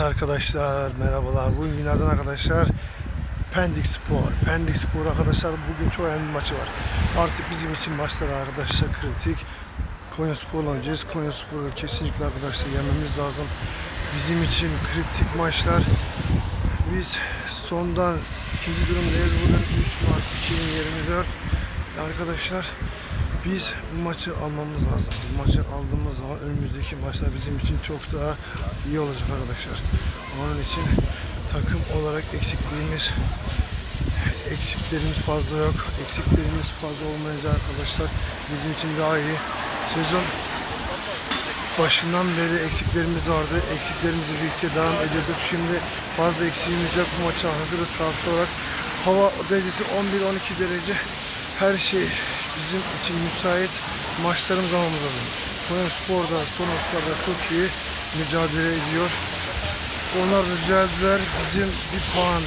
Arkadaşlar merhabalar. Bugün günlerden arkadaşlar Pendik Spor. Pendik Spor arkadaşlar bugün çok önemli bir maçı var. Artık bizim için maçlar arkadaşlar kritik. Konya Spor oynayacağız. Konya Spor'u kesinlikle arkadaşlar yenmemiz lazım. Bizim için kritik maçlar. Biz sondan ikinci durumdayız. Bugün 3 Mart 2024. Arkadaşlar biz bu maçı almamız lazım. Bu maçı aldığımız zaman önümüzdeki maçlar bizim için çok daha iyi olacak arkadaşlar. Onun için takım olarak eksikliğimiz eksiklerimiz fazla yok. Eksiklerimiz fazla olmayınca arkadaşlar bizim için daha iyi. Sezon başından beri eksiklerimiz vardı. Eksiklerimizi birlikte devam ediyorduk. Şimdi fazla eksiğimiz yok. Bu maça hazırız taraftar olarak. Hava derecesi 11-12 derece. Her şey bizim için müsait. Maçlarımız almamız lazım. Konya Spor da son haftalarda çok iyi mücadele ediyor. Onlar da düzeldiler. Bizim bir puan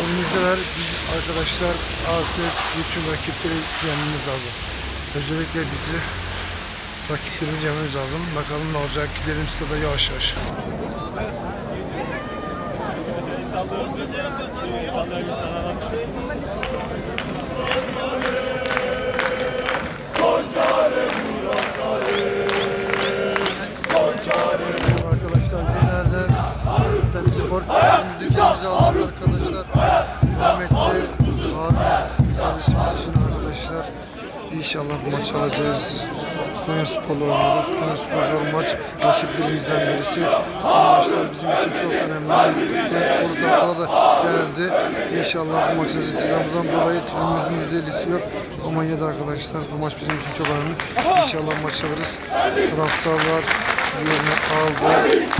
önümüzdeler. Biz arkadaşlar artık bütün rakipleri yenmemiz lazım. Özellikle bizi rakiplerimizi yenmemiz lazım. Bakalım ne olacak. Gidelim stada yavaş yavaş. Arkadaşlar aldık arkadaşlar. Rahmetli Harun kardeşimiz için arkadaşlar. İnşallah bu maçı alacağız. Konya Spor'la oynuyoruz. Konya Spor zor maç rakiplerimizden birisi. Bu maçlar bizim için çok önemli. Konya Spor taraftarı geldi. İnşallah bu maçı alacağımızdan dolayı tribünümüzün %50'si yok. Ama yine de arkadaşlar bu maç bizim için çok önemli. İnşallah maç alırız. Taraftarlar yerini aldı.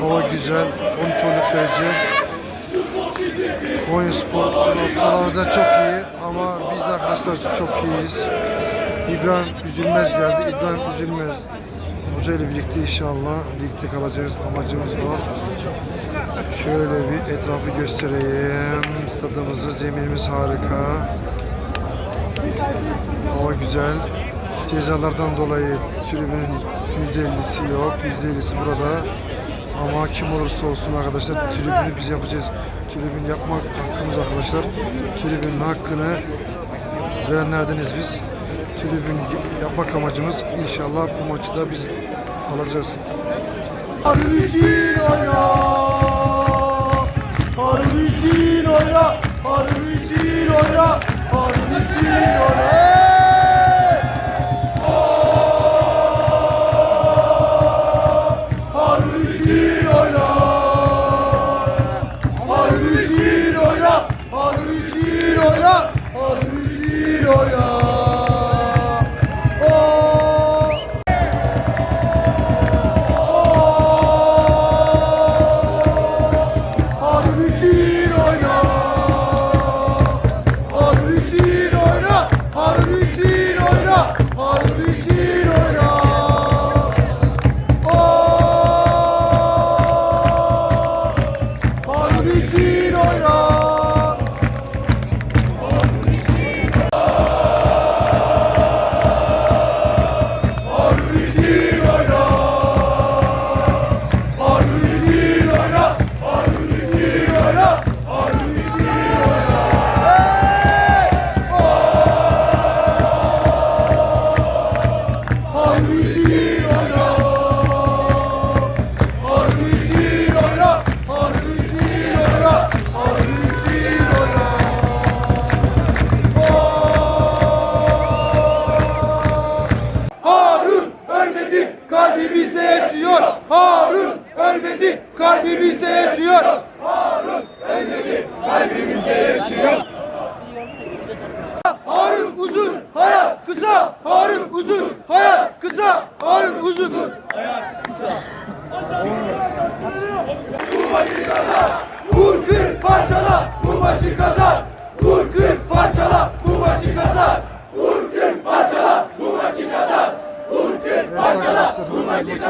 Hava güzel. 13-14 derece. Konya Spor noktalarda çok iyi ama biz de arkadaşlar çok iyiyiz. İbrahim Üzülmez geldi. İbrahim Üzülmez Hoca ile birlikte inşallah ligde kalacağız. Amacımız o. Şöyle bir etrafı göstereyim. Stadımızı, zeminimiz harika. Hava güzel. Cezalardan dolayı tribünün %50'si yok. %50'si burada. Ama kim olursa olsun arkadaşlar tribünü biz yapacağız. Tribün yapmak hakkımız arkadaşlar. Tribünün hakkını verenlerdeniz biz. Tribün yapmak amacımız inşallah bu maçı da biz alacağız. İçin oyna. İçin oyna. İçin oyna. İçin oyna.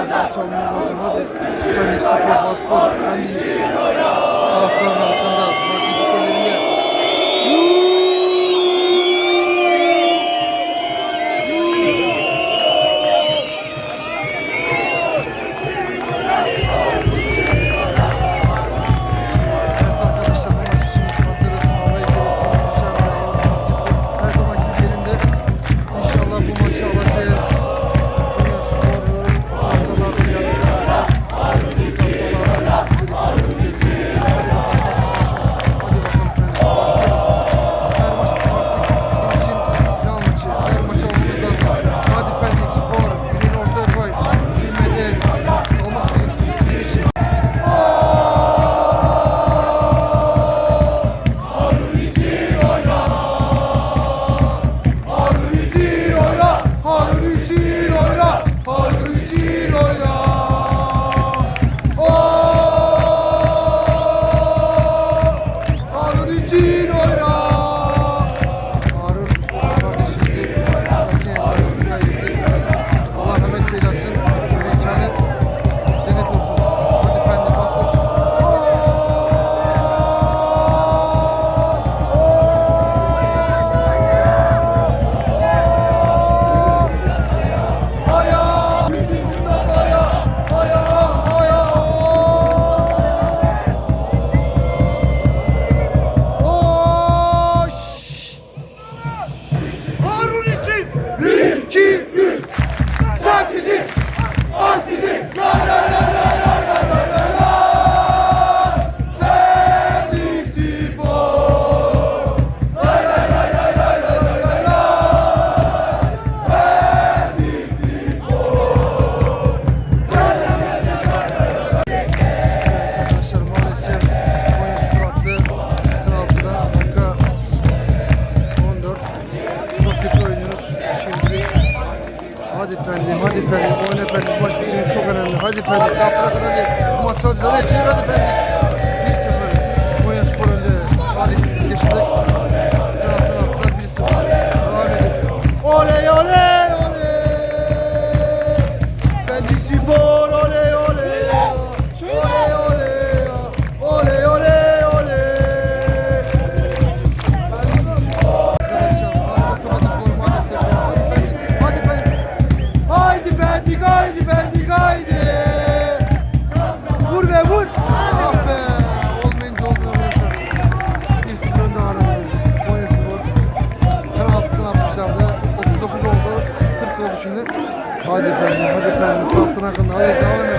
Stadyum çoğunluğumuz hazırladı. Dönük hani spor hani Ben de tahtına kın. Hadi devam et.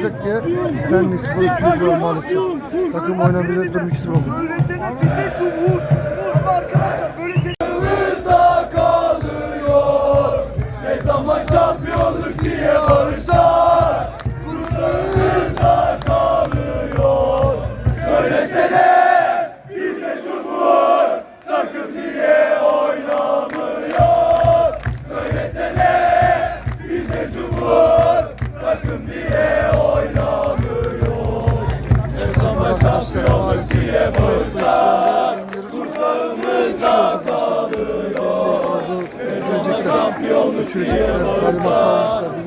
olacak diye ben Nispor 300 maalesef. Takım oynanabilir durum ikisi oldu. Düşürecekler talimat almışlar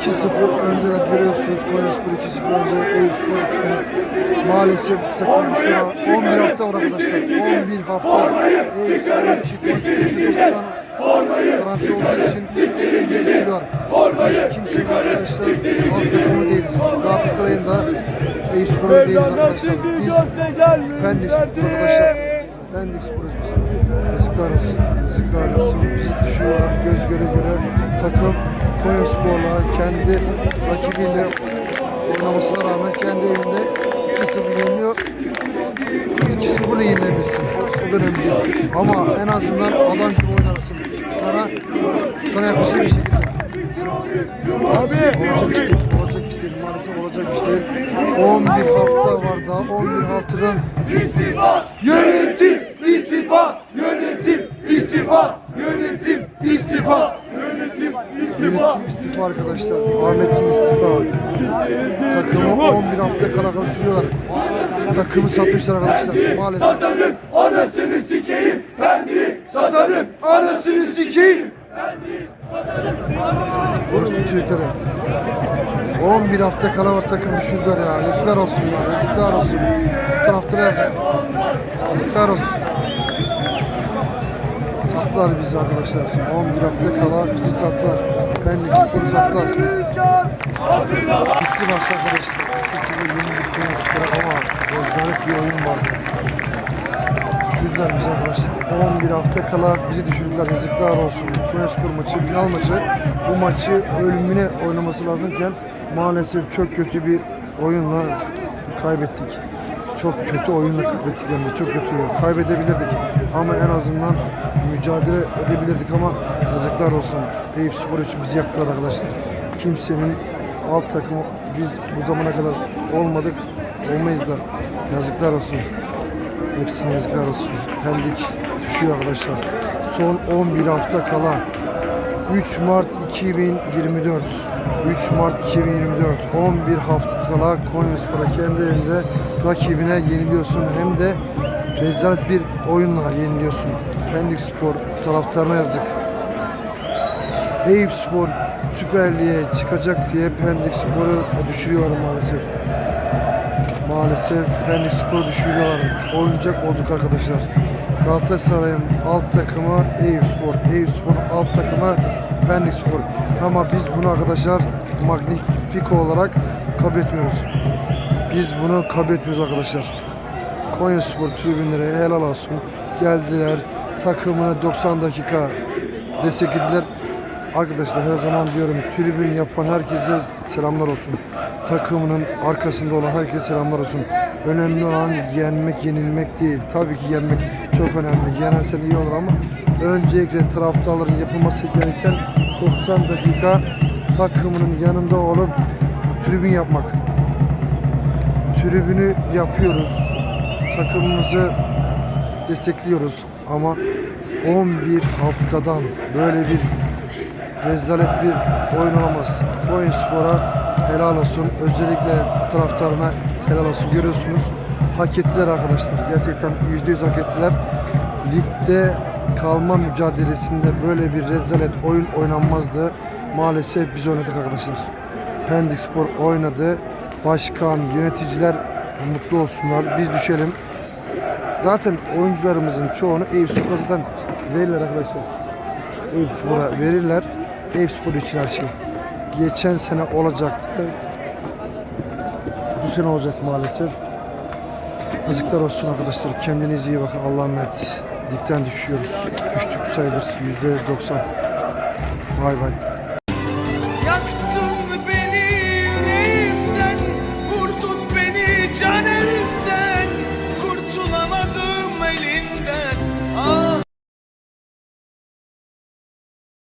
2-0 öndeler görüyorsunuz. Konyaspor 2-0 önde. Eyüpspor düşüyor. Maalesef takım düşüyor. 11 hafta var arkadaşlar. 11 hafta. Eyüpspor'un çıkması 90 garanti olduğu için düşüyor. Biz kimsenin arkadaşlar alt takımı değiliz. Galatasaray'ın da Eyüpspor'un değiliz arkadaşlar. Biz Pendik Spor'uz arkadaşlar. Pendik Spor'uz biz. Yazıklar olsun. Yazıklar olsun. Bizi düşüyorlar göz göre göre. Takım Konya Spor'la kendi rakibiyle oynamasına rağmen kendi evinde 2-0 yeniliyor. 2-0 da yenilebilirsin. O, dönem değil. Ama en azından adam gibi oynarsın. Sana sana yakışır bir şekilde. Abi. Olacak iş değil. Olacak iş değil. Maalesef olacak iş değil. 11 hafta var daha. 11 haftadan istifa yönetim istifa yönetim istifa yönetim istifa yönetim istifa Yönetim istifa arkadaşlar. Ahmetçin istifa. Takımı 11 hafta kala kala sürüyorlar. Takımı satmışlar arkadaşlar. Maalesef. Satanın anasını sikeyim fendi satanın anasını sikeyim bu çocukları. 11 hafta kala var takım düşürdüler ya. Yazıklar olsun ya. Yazıklar olsun. Bu taraflara yazık. Yazıklar olsun. Sattılar bizi arkadaşlar. 11 hafta kala bizi sattılar. Pendik Spor'u sattılar. Bitti maç arkadaşlar. 2-0 yenildik Konya Spor'a ama rezalet bir oyun vardı. Düşürdüler bizi arkadaşlar. 11 hafta kala bizi düşürdüler. Yazıklar olsun. Konya Spor maçı, final maçı. Bu maçı ölümüne oynaması lazımken maalesef çok kötü bir oyunla kaybettik. Çok kötü oyunla kaybettik çok kötü. Kaybedebilirdik ama en azından mücadele edebilirdik ama yazıklar olsun. Eyüp Spor için bizi yaktılar arkadaşlar. Kimsenin alt takımı biz bu zamana kadar olmadık. Olmayız da yazıklar olsun. Hepsine yazıklar olsun. Pendik düşüyor arkadaşlar. Son 11 hafta kala 3 Mart 2024 3 Mart 2024 11 hafta kala Konyaspor'a kendi evinde rakibine yeniliyorsun hem de rezalet bir oyunla yeniliyorsun. Pendik Spor taraftarına yazık. Eyüp Spor Süper Lig'e çıkacak diye Pendik Spor'u düşürüyor maalesef. Maalesef Pendik Spor'u düşürüyorlar. Oyuncak olduk arkadaşlar. Galatasaray'ın alt takımı Eyüp Spor. Eyüp Spor'un alt takımı Pendik Spor. Ama biz bunu arkadaşlar Magnifiko olarak kabul etmiyoruz. Biz bunu kabul etmiyoruz arkadaşlar. Konya Spor tribünleri helal olsun. Geldiler. Takımını 90 dakika desteklediler. Arkadaşlar her zaman diyorum tribün yapan herkese selamlar olsun. Takımının arkasında olan herkese selamlar olsun. Önemli olan yenmek, yenilmek değil. Tabii ki yenmek çok önemli. Yenersen iyi olur ama öncelikle taraftarların yapılması gereken 90 dakika takımının yanında olup tribün yapmak. Tribünü yapıyoruz. Takımımızı destekliyoruz ama 11 haftadan böyle bir rezalet bir oyun olamaz. Konya Spor'a helal olsun. Özellikle taraftarına helal olsun. Görüyorsunuz hak ettiler arkadaşlar. Gerçekten %100 hak ettiler. Ligde kalma mücadelesinde böyle bir rezalet oyun oynanmazdı. Maalesef biz oynadık arkadaşlar. Pendik Spor oynadı. Başkan, yöneticiler mutlu olsunlar. Biz düşelim. Zaten oyuncularımızın çoğunu Eyüp Spor'a zaten verirler arkadaşlar. Eyüp Spor'a verirler. Eyüp Spor için her şey. Geçen sene olacaktı. Bu sene olacak maalesef. Yazıklar olsun arkadaşlar. Kendinize iyi bakın. Allah'a emanet. Dikten düşüyoruz. Düştük sayılır. %90. Bay bay.